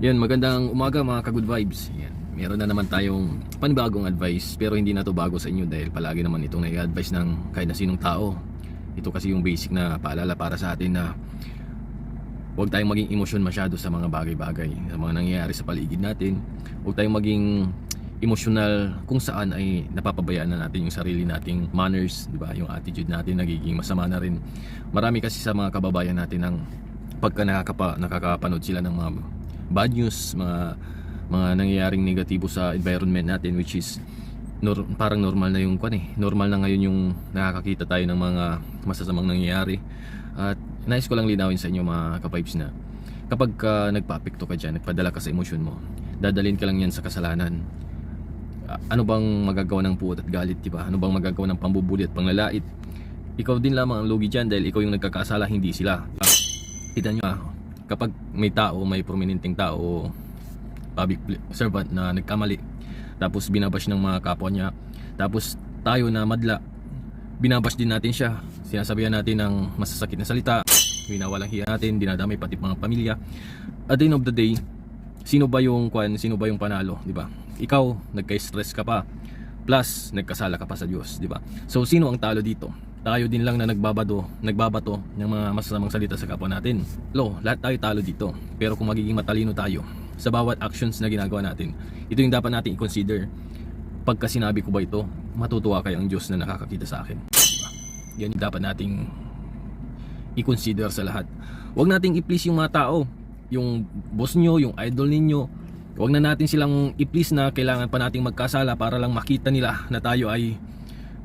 Yan, magandang umaga mga ka-good vibes. Yan. Meron na naman tayong panibagong advice pero hindi na to bago sa inyo dahil palagi naman itong nai-advise ng kahit na sinong tao. Ito kasi yung basic na paalala para sa atin na huwag tayong maging emosyon masyado sa mga bagay-bagay, sa mga nangyayari sa paligid natin. Huwag tayong maging emotional kung saan ay napapabayaan na natin yung sarili nating manners, di ba? Yung attitude natin nagiging masama na rin. Marami kasi sa mga kababayan natin ng pagka nakakapa, nakakapanood sila ng mga bad news, mga mga nangyayaring negatibo sa environment natin which is nor, parang normal na yung kwan eh. Normal na ngayon yung nakakakita tayo ng mga masasamang nangyayari. At nais ko lang linawin sa inyo mga kapipes na kapag ka nagpapikto ka dyan, nagpadala ka sa emosyon mo, dadalhin ka lang yan sa kasalanan. A- Ano bang magagawa ng puot at galit, di ba? Ano bang magagawa ng pambubuli at panglalait? Ikaw din lamang ang lugi dyan dahil ikaw yung nagkakasala, hindi sila. Kita nyo ah, kapag may tao, may prominenteng tao, public servant na nagkamali, tapos binabash ng mga kapwa niya, tapos tayo na madla, binabash din natin siya, sinasabihan natin ng masasakit na salita, winawalang hiya natin, dinadamay pati mga pamilya. At the end of the day, sino ba yung kwan, sino ba yung panalo, di ba? Ikaw, nagka-stress ka pa, plus nagkasala ka pa sa Diyos, di ba? So sino ang talo dito? Tayo din lang na nagbabato, nagbabato ng mga masasamang salita sa kapwa natin. Lo, lahat tayo talo dito. Pero kung magiging matalino tayo sa bawat actions na ginagawa natin, ito yung dapat natin i-consider. Pagka sinabi ko ba ito, matutuwa kaya ang Diyos na nakakakita sa akin. Diba? Yan yung dapat nating i-consider sa lahat. Huwag nating i-please yung mga tao, yung boss nyo, yung idol ninyo. Huwag na natin silang i-please na kailangan pa nating magkasala para lang makita nila na tayo ay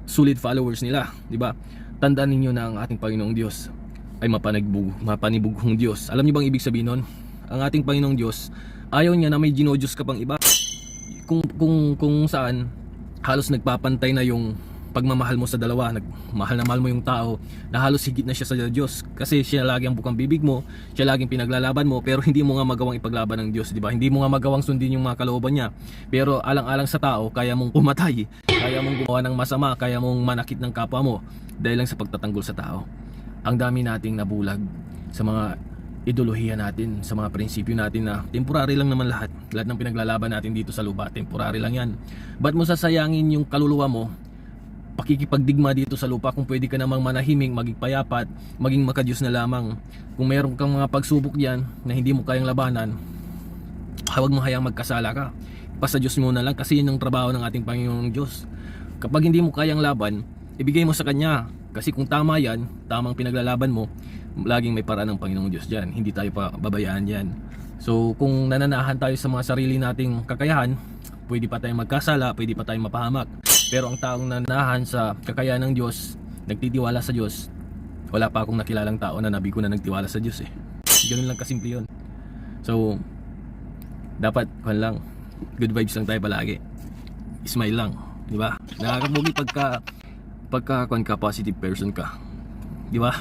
solid followers nila, di ba? Tandaan ninyo na ang ating Panginoong Diyos ay mapanibug, mapanibughong Diyos. Alam niyo bang ibig sabihin nun? Ang ating Panginoong Diyos, ayaw niya na may ginodiyos ka pang iba. Kung, kung, kung saan, halos nagpapantay na yung pagmamahal mo sa dalawa, nagmahal na mahal mo yung tao, na halos higit na siya sa Diyos. Kasi siya lagi ang bukang bibig mo, siya laging pinaglalaban mo, pero hindi mo nga magawang ipaglaban ng Diyos, di ba? Hindi mo nga magawang sundin yung mga kalooban niya. Pero alang-alang sa tao, kaya mong pumatay, kaya mong gumawa ng masama, kaya mong manakit ng kapwa mo, dahil lang sa pagtatanggol sa tao. Ang dami nating nabulag sa mga ideolohiya natin, sa mga prinsipyo natin na temporary lang naman lahat. Lahat ng pinaglalaban natin dito sa lupa, temporary lang yan. Ba't mo sasayangin yung kaluluwa mo pakikipagdigma dito sa lupa kung pwede ka namang manahiming, maging payapat, maging makadiyos na lamang. Kung meron kang mga pagsubok diyan na hindi mo kayang labanan, huwag mo hayang magkasala ka. Pasa Diyos mo na lang kasi yun ang trabaho ng ating Panginoong Diyos. Kapag hindi mo kayang laban, ibigay mo sa Kanya. Kasi kung tama yan, tamang pinaglalaban mo, laging may paraan ng Panginoong Diyos dyan. Hindi tayo pa babayaan yan. So kung nananahan tayo sa mga sarili nating kakayahan, pwede pa tayong magkasala, pwede pa tayong mapahamak. Pero ang taong nananahan sa kakayahan ng Diyos, nagtitiwala sa Diyos, wala pa akong nakilalang tao na nabi ko na nagtiwala sa Diyos eh. Ganun lang kasimple yun. So, dapat, kung lang, good vibes lang tayo palagi. Smile lang, di ba? Nakakabugi pagka, pagka kung ka positive person ka. Di ba?